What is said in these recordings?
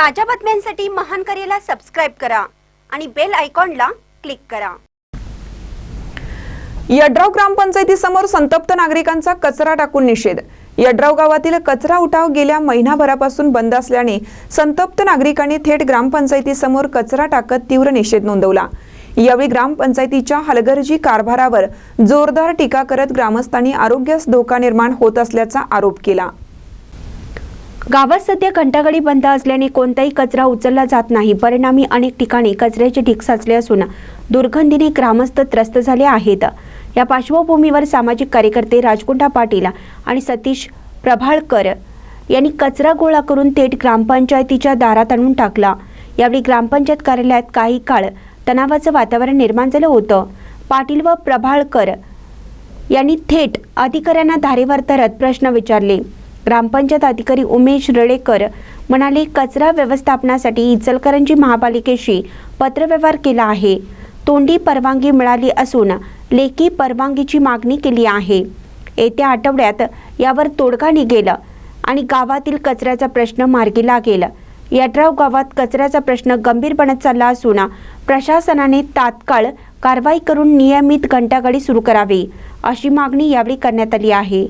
ताज्या बातम्यांसाठी महान करेला सबस्क्राईब करा आणि बेल आयकॉनला क्लिक करा. यड्राव ग्रामपंचायतीसमोर संतप्त नागरिकांचा कचरा टाकून निषेध. यड्राव गावातील कचरा उठाव गेल्या महिनाभरापासून बंद असल्याने संतप्त नागरिकांनी थेट ग्रामपंचायतीसमोर कचरा टाकत तीव्र निषेध नोंदवला. यावेळी ग्रामपंचायतीच्या हलगर्जी कारभारावर जोरदार टीका करत ग्रामस्थांनी आरोग्यास धोका निर्माण होत असल्याचा आरोप केला. गावात सध्या घंटागाडी बंद असल्याने कोणताही कचरा उचलला जात नाही. परिणामी अनेक ठिकाणी कचऱ्याचे ढीक साचले असून दुर्गंधीने ग्रामस्थ त्रस्त झाले आहेत. या पार्श्वभूमीवर सामाजिक कार्यकर्ते राजकुंठा पाटील आणि सतीश प्रभाळकर यांनी कचरा गोळा करून थेट ग्रामपंचायतीच्या दारात आणून टाकला. यावेळी ग्रामपंचायत कार्यालयात काही काळ तणावाचं वातावरण निर्माण झालं होतं. पाटील व प्रभाळकर यांनी थेट अधिकाऱ्यांना धारेवर धरत प्रश्न विचारले. ग्रामपंचायत अधिकारी उमेश रडेकर म्हणाले कचरा व्यवस्थापनासाठी इचलकरंजी महापालिकेशी पत्रव्यवहार केला आहे. तोंडी परवानगी मिळाली असून लेखी परवानगीची मागणी केली आहे. येत्या आठवड्यात यावर तोडगा निघेल आणि गावातील कचऱ्याचा प्रश्न मार्गी लागेल. यड्राव गावात कचऱ्याचा प्रश्न गंभीर बनत चालला असून प्रशासनाने तात्काळ कारवाई करून नियमित घंटागाडी सुरू करावी अशी मागणी यावेळी करण्यात आली आहे.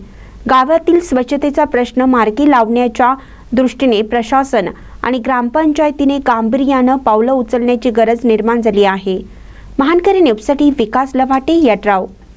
गावातील स्वच्छतेचा प्रश्न मार्गी लावण्याच्या दृष्टीने प्रशासन आणि ग्रामपंचायतीने गांभीर्यानं पावलं उचलण्याची गरज निर्माण झाली आहे. महानकरी न्यूजसाठी विकास लवाटे यड्राव.